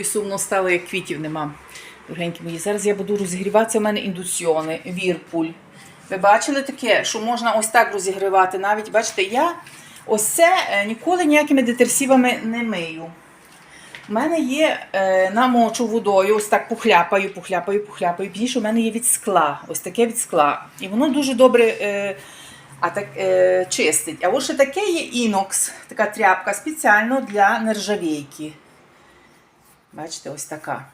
І сумно стало, як квітів нема. Дорогенькі мої. Зараз я буду розігріватися. У мене індукціони, вірпуль. Ви бачили таке, що можна ось так розігрівати. Навіть, бачите, я ось це е, ніколи ніякими детерсивами не мию. У мене є е, намочу водою, ось так похляпаю, похляпаю, похляпаю. Пізніше у мене є від скла, ось таке від скла. І воно дуже добре е, а так, чистить. А ось ще таке є інокс, така тряпка спеціально для нержавійки. Бачите, ось така.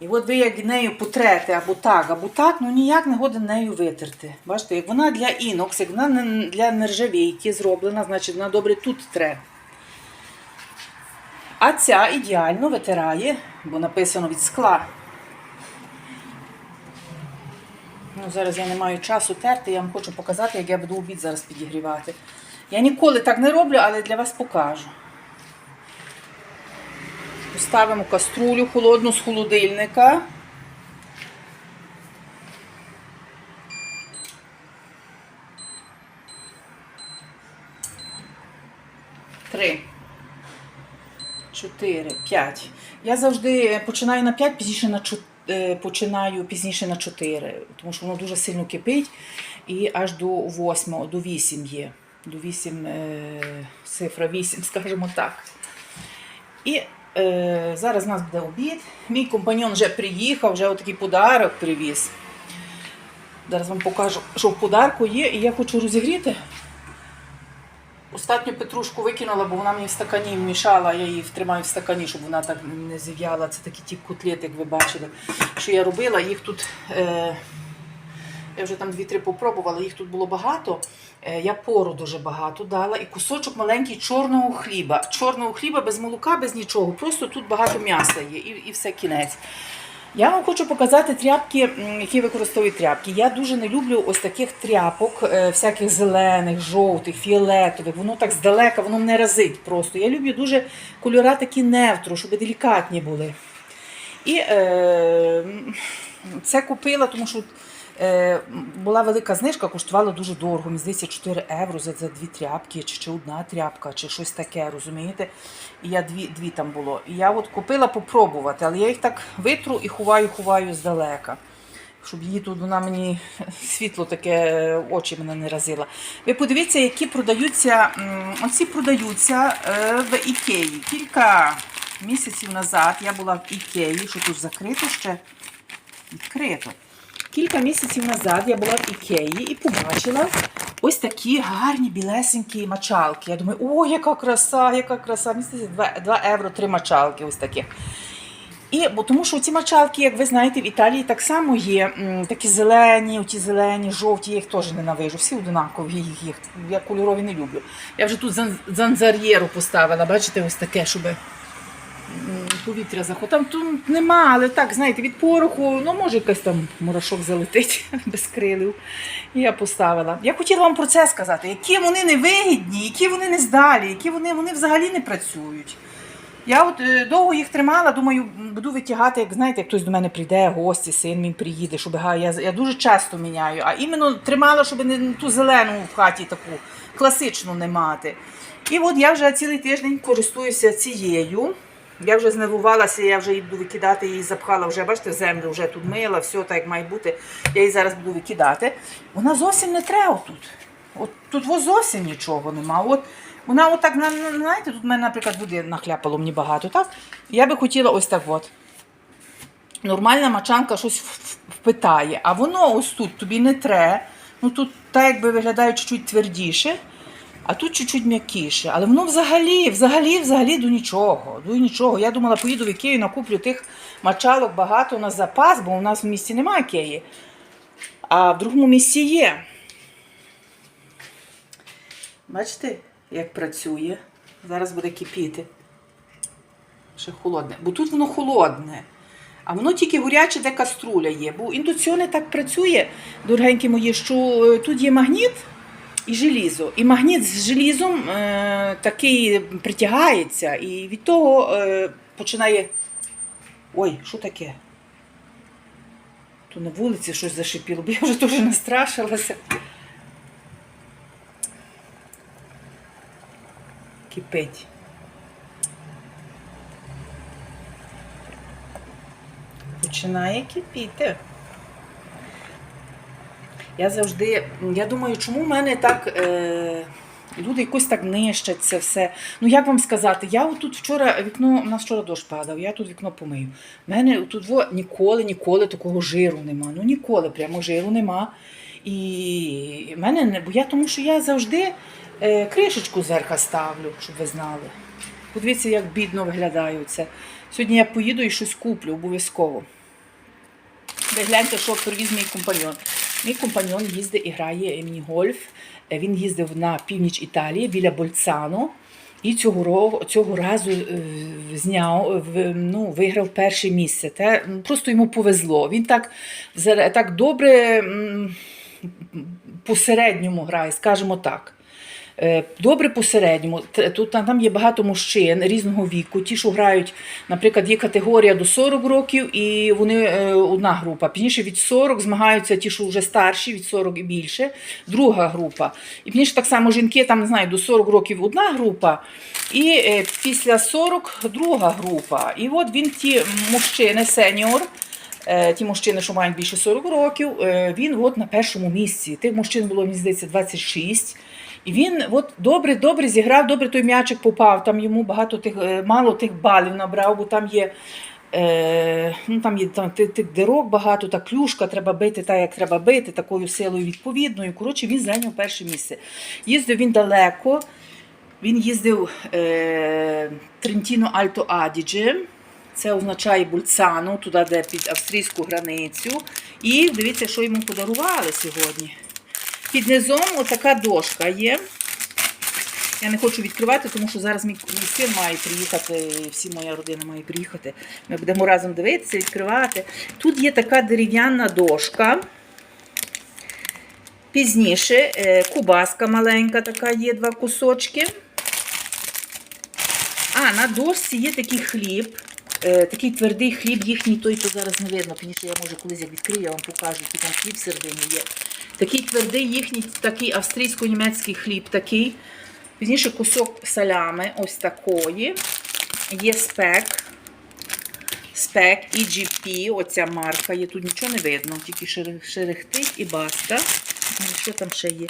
І от ви як нею потрете або так, або так, ну ніяк не годен нею витерти. Бачите, як вона для інокс, як вона для нержавійки зроблена, значить вона добре тут тре. А ця ідеально витирає, бо написано від скла. Ну, зараз я не маю часу терти, я вам хочу показати, як я буду обід зараз підігрівати. Я ніколи так не роблю, але для вас покажу. Поставимо каструлю холодну з холодильника. Три. Чотири, п'ять. Я завжди починаю на п'ять, пізніше на е, починаю пізніше на чотири, тому що воно дуже сильно кипить і аж до восьмого, до вісім є. До вісім, е, цифра вісім, скажімо так. І е, зараз у нас буде обід. Мій компаньон вже приїхав, вже отакий подарок привіз. Зараз вам покажу, що в подарку є, і я хочу розігріти. Остатню петрушку викинула, бо вона мені в стакані мішала, я її тримаю в стакані, щоб вона так не зів'яла. Це такі ті котлети, як ви бачили, що я робила. Їх тут, е, я вже там дві-три попробувала, їх тут було багато. Е, я пору дуже багато дала і кусочок маленький чорного хліба. Чорного хліба без молока, без нічого. Просто тут багато м'яса є і, і все кінець. Я вам хочу показати тряпки, які використовують тряпки. Я дуже не люблю ось таких тряпок, е, всяких зелених, жовтих, фіолетових. Воно так здалека, воно мене разить просто. Я люблю дуже кольора такі невтро, щоб делікатні були. І е, це купила, тому що була велика знижка, коштувала дуже дорого. Мені здається, 4 євро за, дві тряпки, чи, чи одна тряпка, чи щось таке, розумієте? І я дві, дві там було. І я от купила попробувати, але я їх так витру і ховаю, ховаю здалека. Щоб її тут вона мені світло таке очі мене не разила. Ви подивіться, які продаються. Оці продаються е, в Ікеї. Кілька місяців назад я була в Ікеї, що тут закрито ще відкрито. Кілька місяців назад я була в Ікеї і побачила ось такі гарні білесенькі мачалки. Я думаю, о, яка краса, яка краса. Мені 2, 2 євро три мачалки ось таких. І, бо тому що ці мачалки, як ви знаєте, в Італії так само є м, такі зелені, оті зелені, жовті, я їх теж ненавижу. Всі однакові їх, їх. Я кольорові не люблю. Я вже тут зан- занзар'єру поставила, бачите, ось таке, щоб повітря заходило. Там тут нема, але так, знаєте, від пороху, ну може якийсь там мурашок залетить без крилів. Я поставила. Я хотіла вам про це сказати, які вони невигідні, які вони нездалі, які вони, вони взагалі не працюють. Я от е, довго їх тримала, думаю, буду витягати, як знаєте, як хтось до мене прийде, гості, син мій приїде, щоб я, я дуже часто міняю. А іменно тримала, щоб не ту зелену в хаті таку класичну не мати. І от я вже цілий тиждень користуюся цією. Я вже знервувалася, я вже буду викидати, її запхала вже, бачите, землю вже тут мила, все так як має бути. Я її зараз буду викидати. Вона зовсім не треба тут. От тут зовсім нічого нема. От вона отак, на- на- знаєте, тут в мене, наприклад, води нахляпало мені багато, так? Я би хотіла ось так от. Нормальна мачанка щось впитає, а воно ось тут тобі не тре. Ну тут так якби виглядає чуть-чуть твердіше, а тут чуть-чуть м'якіше. Але воно взагалі, взагалі, взагалі до нічого. До нічого. Я думала, поїду в Ікею, накуплю тих мачалок багато на запас, бо у нас в місті немає Ікеї. А в другому місці є. Бачите, як працює. Зараз буде кипіти. Ще холодне. Бо тут воно холодне. А воно тільки горяче, де каструля є. Бо індукціони так працює, дорогенькі мої, що е, тут є магніт і желізо. І магніт з желізом е, такий притягається, і від того е, починає. Ой, що таке? То на вулиці щось зашипіло, бо я вже дуже настрашилася. Кипить. починає кипіти. Я завжди, я думаю, чому в мене так. Е, люди якось так нищать це все. Ну як вам сказати, я тут вчора вікно, у нас вчора дощ падав, я тут вікно помию. У мене тут во, ніколи, ніколи такого жиру нема. Ну ніколи прямо жиру нема. І в мене не, бо я тому, що я завжди е, кришечку зверха ставлю, щоб ви знали. Подивіться, як бідно виглядає це. Сьогодні я поїду і щось куплю обов'язково. Ви гляньте, що привіз мій компаньон. Мій компаньон їздить і грає міні-гольф. Е, Він їздив на північ Італії біля Больцано. І цього, цього разу е, зняв, в- ну, виграв перше місце. Те, просто йому повезло. Він так, так добре м, посередньому грає, скажімо так. Е, Добре посередньому. Тут там є багато мужчин різного віку. Ті, що грають, наприклад, є категорія до 40 років, і вони е, одна група. Пізніше від 40 змагаються ті, що вже старші, від 40 і більше, друга група. І пізніше так само жінки, там не знаю, до 40 років одна група, і е, після 40 друга група. І от він ті мужчини, сеньор. Ті мужчини, що мають більше 40 років, він от на першому місці. Тих мужчин було, мені здається, 26. І він от добре, добре зіграв, добре той м'ячик попав. Там йому багато тих, е, мало тих балів набрав, бо там є. Е, ну, там є там, тих, тих дирок багато, та клюшка треба бити так, як треба бити, такою силою відповідною. Коротше, він зайняв перше місце. Їздив він далеко. Він їздив е, Трентіно Альто Адідже. Це означає Бульцану, туди, де під австрійську границю. І дивіться, що йому подарували сьогодні. Під низом отака дошка є. Я не хочу відкривати, тому що зараз мій, син має приїхати, всі моя родина має приїхати. Ми будемо разом дивитися, відкривати. Тут є така дерев'яна дошка. Пізніше е, кубаска маленька така є, два кусочки. А, на дошці є такий хліб. Е, такий твердий хліб, їхній той, то зараз не видно. Пізніше я може колись як відкрию, я вам покажу, який там хліб всередині є. Такий твердий їхній такий австрійсько-німецький хліб такий. Пізніше кусок салями, ось такої. Є спек. Спек EGP, оця марка є. Тут нічого не видно, тільки шерех- шерехтить і баста. Ну, Що там ще є?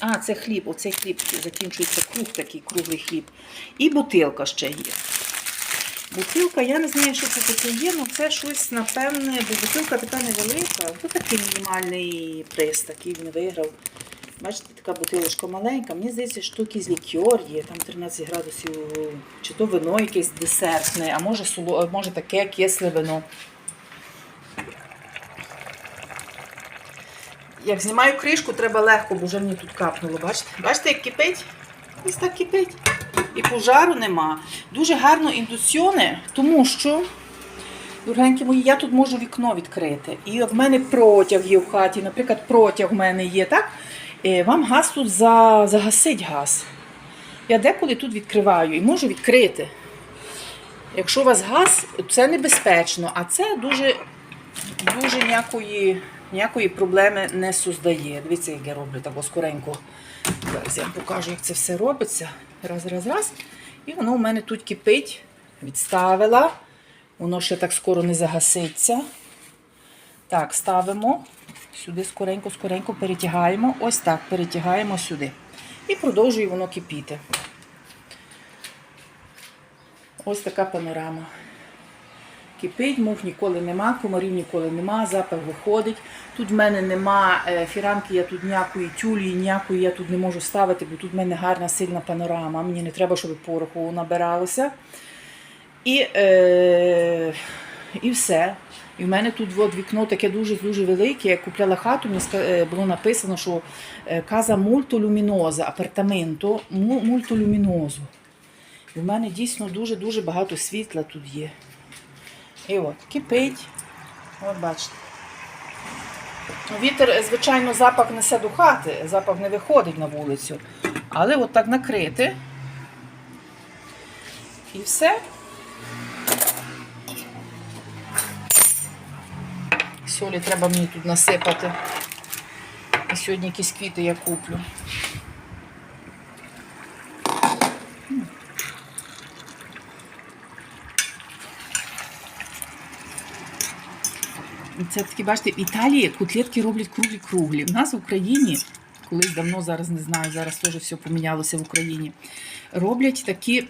А, це хліб, оцей хліб закінчується круг такий, круглий хліб. І бутилка ще є. Бутилка, я не знаю, що це таке є, але це щось, напевне, бо бутилка така невелика. Це такий мінімальний приз, такий він виграв. Бачите, така бутилочка маленька. Мені здається, що якийсь лікер є, там 13 градусів, чи то вино якесь десертне, а може, соло, може таке кисле вино. Як знімаю кришку, треба легко, бо вже мені тут капнуло. Бачите? Бачите, як кипить? Ось так кипить. І пожару нема. Дуже гарно індуціони, тому що, дорогенькі мої, я тут можу вікно відкрити. І в мене протяг є в хаті, наприклад, протяг в мене є, так? Е, Вам газ тут за, загасить газ. Я деколи тут відкриваю і можу відкрити. Якщо у вас газ, це небезпечно, а це дуже, дуже ніякої, ніякої проблеми не создає. Дивіться, як я роблю так скоренько. Зараз я вам покажу, як це все робиться. Раз, раз, раз. І воно у мене тут кипить. Відставила. Воно ще так скоро не загаситься. Так, ставимо. Сюди скоренько, скоренько перетягаємо. Ось так перетягаємо сюди. І продовжує воно кипіти. Ось така панорама. Кипить, мух ніколи нема, комарів ніколи нема, запах виходить. Тут в мене нема е, фіранки, я тут ніякої тюлі, ніякої я тут не можу ставити, бо тут в мене гарна сильна панорама. Мені не треба, щоб пороху набиралося. І, е, і все. І в мене тут от вікно таке дуже-дуже велике. Я купляла хату, мені е, було написано, що е, каза мультолюміноза, апартаменто му- мультолюмінозу. І в мене дійсно дуже-дуже багато світла тут є. І от, кипить. От бачите. Ну, Вітер, е, звичайно, запах несе до хати, запах не виходить на вулицю. Але от так накрити. І все. Солі треба мені тут насипати. І сьогодні якісь квіти я куплю. Це такі, бачите, в Італії котлетки роблять круглі-круглі. У нас в Україні, колись давно, зараз не знаю, зараз теж все помінялося в Україні. Роблять такі.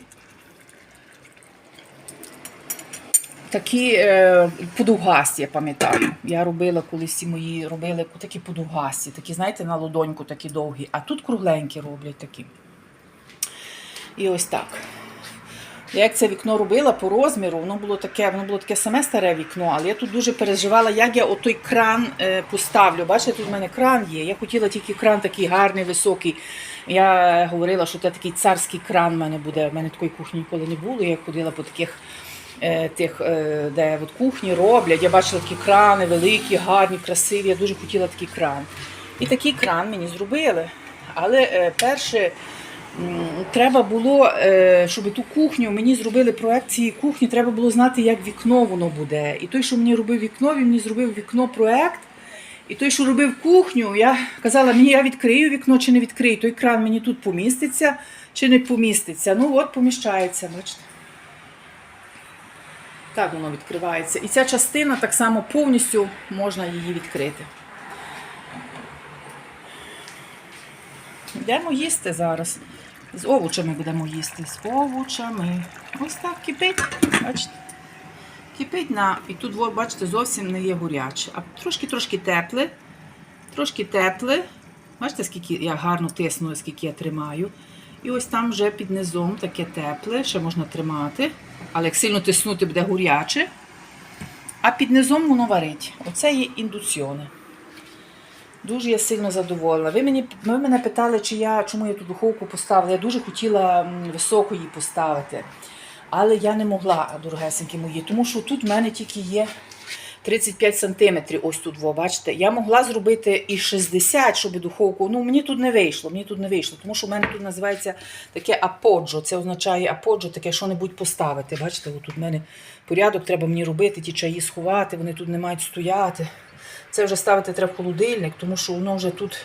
Такі е, подугасті, я пам'ятаю. Я робила колись ці мої робили такі подугасті, такі, знаєте, на ладоньку такі довгі, а тут кругленькі роблять такі. І ось так. Я як це вікно робила по розміру, воно було таке, воно було таке саме старе вікно, але я тут дуже переживала, як я отой кран е, поставлю. Бачите, тут в мене кран є. Я хотіла тільки кран такий гарний, високий. Я говорила, що це такий царський кран в мене буде. У мене такої кухні ніколи не було. Я ходила по таких е, тих, е, де от кухні роблять. Я бачила такі крани великі, гарні, красиві. Я дуже хотіла такий кран. І такий кран мені зробили. Але перше. Треба було, е, щоб ту кухню мені зробили проект цієї кухні, треба було знати, як вікно воно буде. І той, що мені робив вікно, він мені зробив вікно проект. І той, що робив кухню, я казала, мені я відкрию вікно чи не відкрию. Той кран мені тут поміститься чи не поміститься. Ну от поміщається, бачите. Так воно відкривається. І ця частина так само повністю можна її відкрити. Йдемо їсти зараз. З овочами будемо їсти. З овочами. Ось так кипить. Бачите? Кипить на. І тут, бачите, зовсім не є горяче. А трошки-трошки тепле. Трошки тепле. Бачите, скільки я гарно тисну, скільки я тримаю. І ось там вже під низом таке тепле, ще можна тримати. Але як сильно тиснути, буде горяче. А під низом воно варить. Оце є індуціони. Дуже я сильно задоволена. Ви, мені, ви мене питали, чи я, чому я ту духовку поставила. Я дуже хотіла м, високо її поставити. Але я не могла, дорогесенькі мої, тому що тут в мене тільки є 35 сантиметрів. Ось тут, во, бачите. Я могла зробити і 60, щоб духовку. Ну, мені тут не вийшло. Мені тут не вийшло, тому що в мене тут називається таке аподжо. Це означає аподжо, таке що-небудь поставити. Бачите, тут в мене порядок треба мені робити, ті чаї сховати, вони тут не мають стояти. Це вже ставити треба в холодильник, тому що воно вже тут.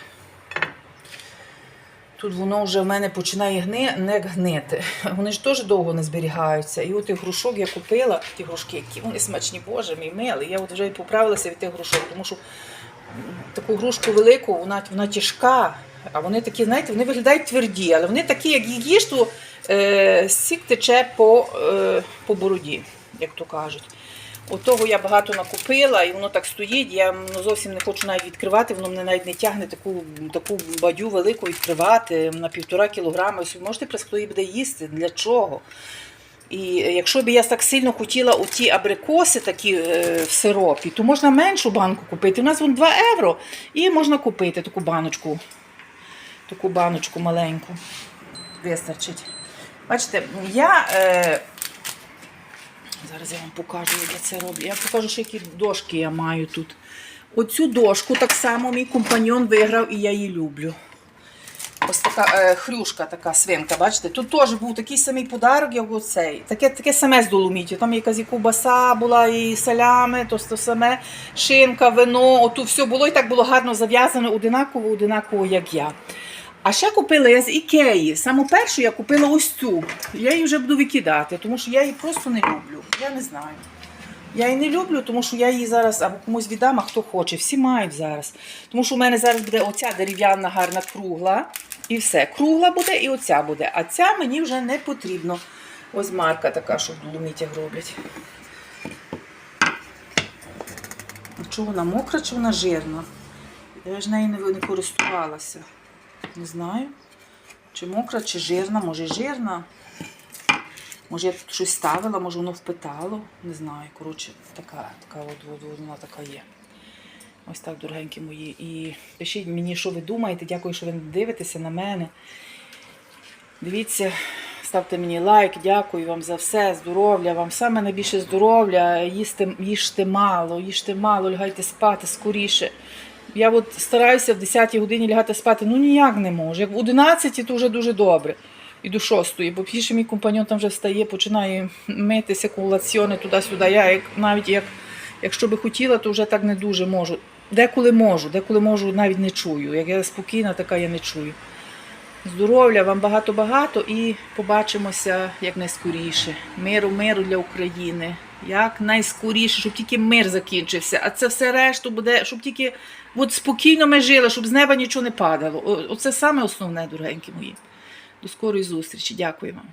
Тут воно вже в мене починає гни, не гнити. Вони ж теж довго не зберігаються. І от тих грушок я купила, ті грушки, які вони смачні, боже мій милий. Я от вже і поправилася від тих грушок, тому що таку грушку велику, вона, вона тяжка. А вони такі, знаєте, вони виглядають тверді, але вони такі, як їх їж, то е, сік тече по, е, по бороді, як то кажуть. От того я багато накупила, і воно так стоїть. Я ну, зовсім не хочу навіть відкривати, воно мене навіть не тягне таку, таку бадю велику відкривати на півтора кілограми. Ось можете просто її буде їсти? Для чого? І якщо б я так сильно хотіла оті абрикоси такі е, в сиропі, то можна меншу банку купити. У нас вон 2 євро, і можна купити таку баночку, таку баночку маленьку. Вистачить. Бачите, я. Е, Зараз я вам покажу, як я це роблю. Я покажу, що які дошки я маю тут. Оцю дошку так само мій компаньон виграв і я її люблю. Ось така е, хрюшка, така свинка, бачите? Тут теж був такий самий подарок, як оцей. Таке, таке саме з доломітів. Там якась і ковбаса була, і салями, то, то саме шинка, вино, оту все було і так було гарно зав'язано, одинаково, одинаково, як я. А ще купила я з Ікеї. Саму першу я купила ось цю. Я її вже буду викидати, тому що я її просто не люблю. Я не знаю. Я її не люблю, тому що я її зараз або комусь віддам, а хто хоче. Всі мають зараз. Тому що у мене зараз буде оця дерев'яна гарна кругла. І все. Кругла буде і оця буде. А ця мені вже не потрібно. Ось марка така, що в доломітях роблять. Чи вона мокра, чи вона жирна? Я ж нею не, не користувалася. Не знаю. Чи мокра, чи жирна, може жирна. Може я тут щось ставила, може воно впитало. Не знаю. Коротше, така, така от, от, вона така є. Ось так, дорогенькі мої. І пишіть мені, що ви думаєте. Дякую, що ви дивитеся на мене. Дивіться, ставте мені лайк, дякую вам за все, здоров'я, вам саме найбільше здоров'я, їсти, їжте мало, їжте мало, лягайте спати скоріше. Я от стараюся в 10 годині лягати спати, ну ніяк не можу. Як в 11 то вже дуже добре. І до 6, бо пізніше мій компаньон там вже встає, починає митися, кулаціони туди-сюди. Я як, навіть як, якщо би хотіла, то вже так не дуже можу. Деколи можу, деколи можу, навіть не чую. Як я спокійна, така я не чую. Здоров'я вам багато-багато і побачимося якнайскоріше. Миру, миру для України. Як найскоріше, щоб тільки мир закінчився. А це все решту буде, щоб тільки от спокійно ми жили, щоб з неба нічого не падало. Оце саме основне, дорогенькі мої. До скорої зустрічі. Дякую вам.